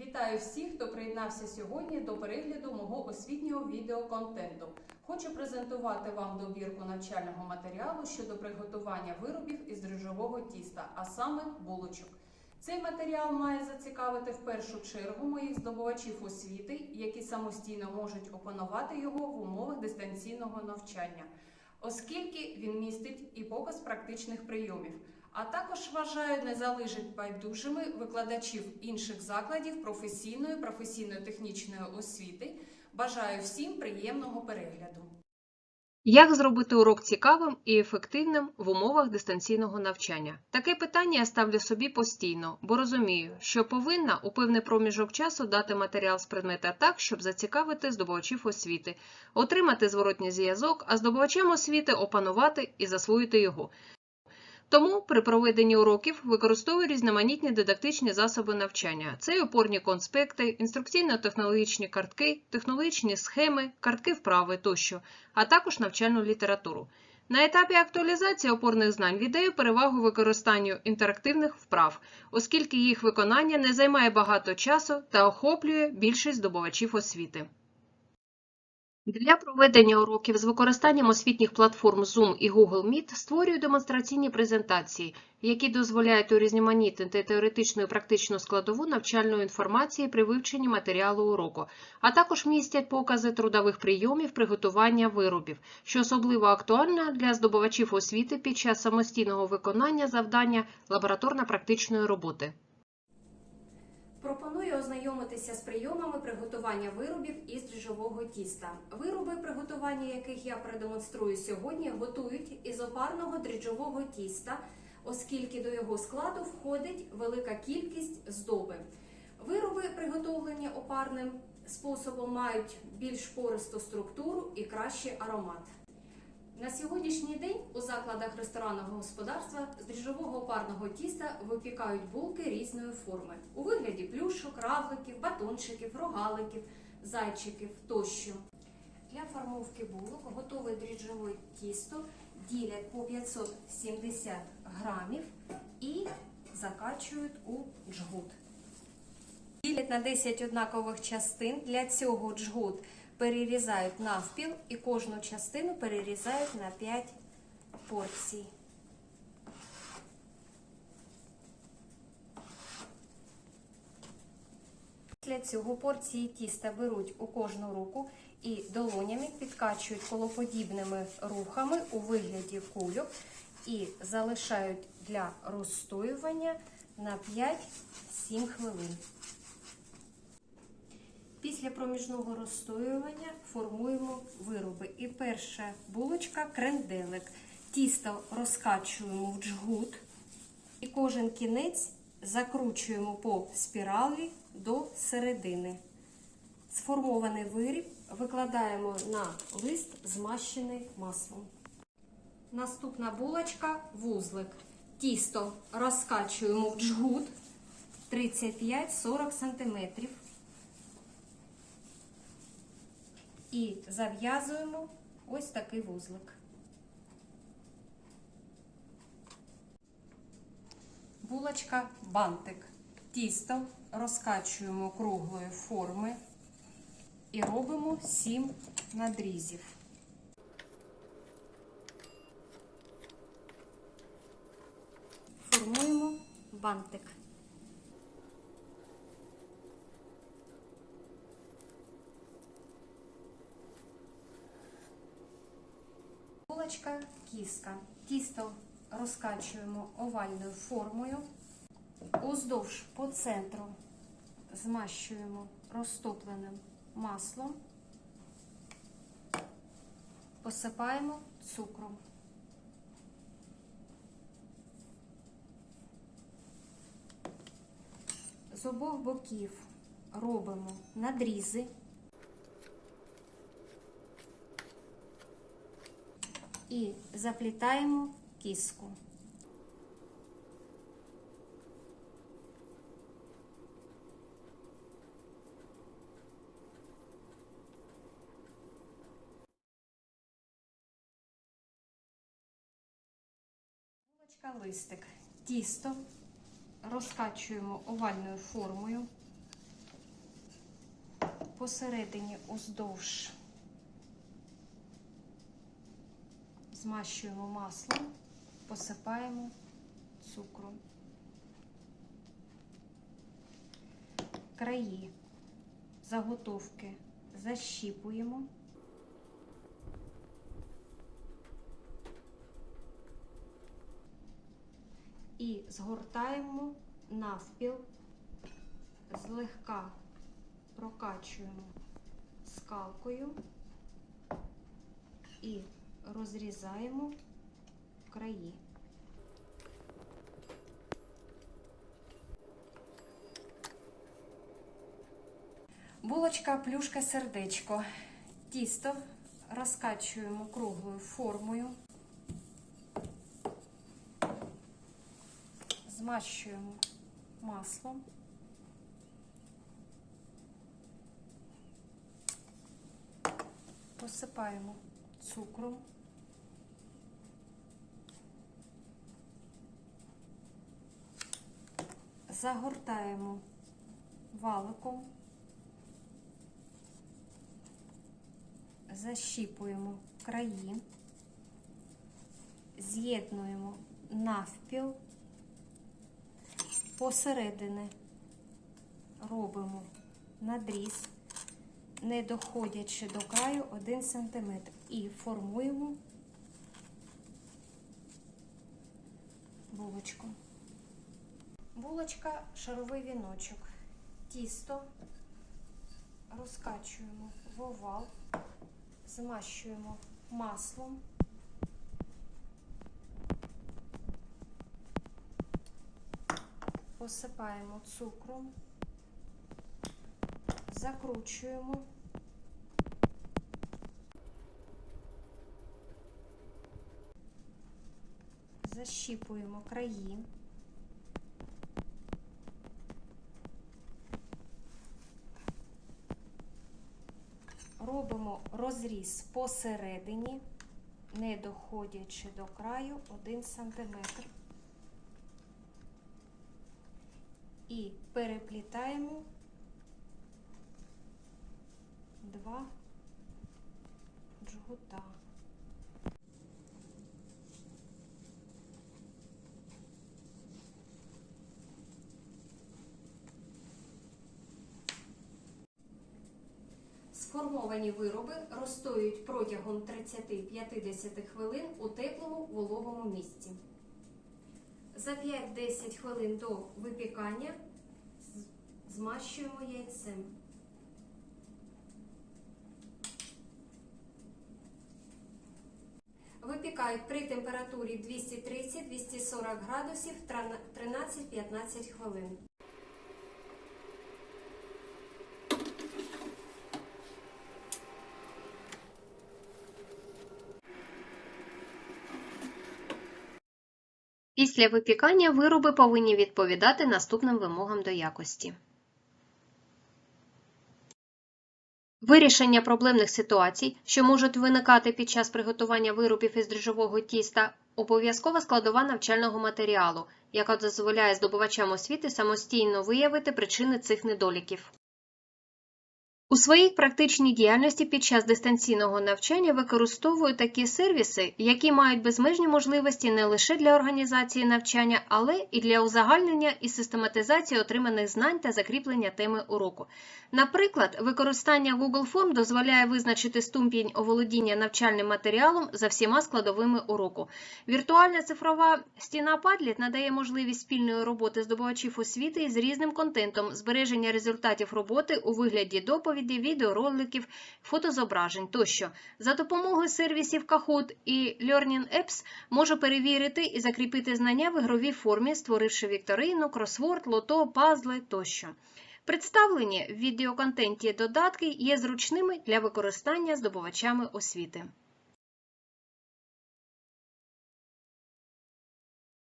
Вітаю всіх, хто приєднався сьогодні до перегляду мого освітнього відеоконтенту. Хочу презентувати вам добірку навчального матеріалу щодо приготування виробів із дріжджового тіста, а саме булочок. Цей матеріал має зацікавити в першу чергу моїх здобувачів освіти, які самостійно можуть опанувати його в умовах дистанційного навчання, оскільки він містить і показ практичних прийомів. А також вважаю, не залишить байдужими викладачів інших закладів професійної, професійно-технічної освіти. Бажаю всім приємного перегляду. Як зробити урок цікавим і ефективним в умовах дистанційного навчання? Таке питання я ставлю собі постійно, бо розумію, що повинна у певний проміжок часу дати матеріал з предмета так, щоб зацікавити здобувачів освіти, отримати зворотній зв'язок, а здобувачам освіти опанувати і засвоїти його. Тому при проведенні уроків використовую різноманітні дидактичні засоби навчання. Це й опорні конспекти, інструкційно-технологічні картки, технологічні схеми, картки вправи тощо, а також навчальну літературу. На етапі актуалізації опорних знань віддаю перевагу використанню інтерактивних вправ, оскільки їх виконання не займає багато часу та охоплює більшість здобувачів освіти. Для проведення уроків з використанням освітніх платформ Zoom і Google Meet створюю демонстраційні презентації, які дозволяють урізноманітнити теоретичну і практичну складову навчальної інформації при вивченні матеріалу уроку, а також містять покази трудових прийомів приготування виробів, що особливо актуально для здобувачів освіти під час самостійного виконання завдання лабораторно-практичної роботи. Пропоную ознайомитися з прийомами приготування виробів із дріжджового тіста. Вироби, приготування яких я продемонструю сьогодні, готують із опарного дріжджового тіста, оскільки до його складу входить велика кількість здоби. Вироби, приготовлені опарним способом, мають більш пористу структуру і кращий аромат. На сьогоднішній день у закладах ресторанного господарства з дріжджового опарного тіста випікають булки різної форми у вигляді плюшок, равликів, батончиків, рогаликів, зайчиків тощо. Для формовки булок готове дріжджове тісто ділять по 570 грамів і закачують у джгут. Ділять на 10 однакових частин. Для цього джгут перерізають навпіл і кожну частину перерізають на 5 порцій. Після цього порції тіста беруть у кожну руку і долонями підкачують колоподібними рухами у вигляді кульок і залишають для розстоювання на 5-7 хвилин. Після проміжного розстоювання формуємо вироби. І перша булочка кренделик. Тісто розкачуємо в джгут і кожен кінець закручуємо по спіралі до середини. Сформований виріб викладаємо на лист, змащений маслом. Наступна булочка вузлик. Тісто розкачуємо в джгут 35-40 см. І зав'язуємо ось такий вузлик. Булочка бантик. Тісто розкачуємо круглої форми і робимо 7 надрізів. Формуємо бантик. Булочка кіска. Тісто розкачуємо овальною формою. Уздовж по центру змащуємо розтопленим маслом, посипаємо цукром. З обох боків робимо надрізи. І заплітаємо кіску. Листик. Тісто розкачуємо овальною формою, посередині уздовж змащуємо маслом, посипаємо цукром. Краї заготовки защіпуємо. І згортаємо навпіл, злегка прокачуємо скалкою і розрізаємо краї. Булочка плюшка сердечко. Тісто розкачуємо круглою формою. Змащуємо маслом. Посипаємо цукром. Загортаємо валиком. Защіпуємо краї, з'єднуємо навпіл, посередини робимо надріз, не доходячи до краю 1 см і формуємо булочку. Булочка шаровий віночок. Тісто розкачуємо в овал змащуємо маслом. Посипаємо цукром, закручуємо. Защіпуємо краї. Робимо розріз посередині, не доходячи до краю 1 см. І переплітаємо два джгута. Сформовані вироби розстоюють протягом 30-50 хвилин у теплому вологому місці. За 5-10 хвилин до випікання змащуємо яйцем. Випікають при температурі 230-240 градусів 13-15 хвилин. Після випікання вироби повинні відповідати наступним вимогам до якості. Вирішення проблемних ситуацій, що можуть виникати під час приготування виробів із дріжджового тіста, обов'язкова складова навчального матеріалу, яка дозволяє здобувачам освіти самостійно виявити причини цих недоліків. У своїй практичній діяльності під час дистанційного навчання використовую такі сервіси, які мають безмежні можливості не лише для організації навчання, але і для узагальнення і систематизації отриманих знань та закріплення теми уроку. Наприклад, використання Google Form дозволяє визначити ступінь оволодіння навчальним матеріалом за всіма складовими уроку. Віртуальна цифрова стіна Padlet надає можливість спільної роботи здобувачів освіти із різним контентом, збереження результатів роботи у вигляді доповіді, відеороликів, фотозображень тощо. За допомогою сервісів Kahoot і Learning Apps можу перевірити і закріпити знання в ігровій формі, створивши вікторину, кросворд, лото, пазли тощо. Представлені в відеоконтенті додатки є зручними для використання здобувачами освіти.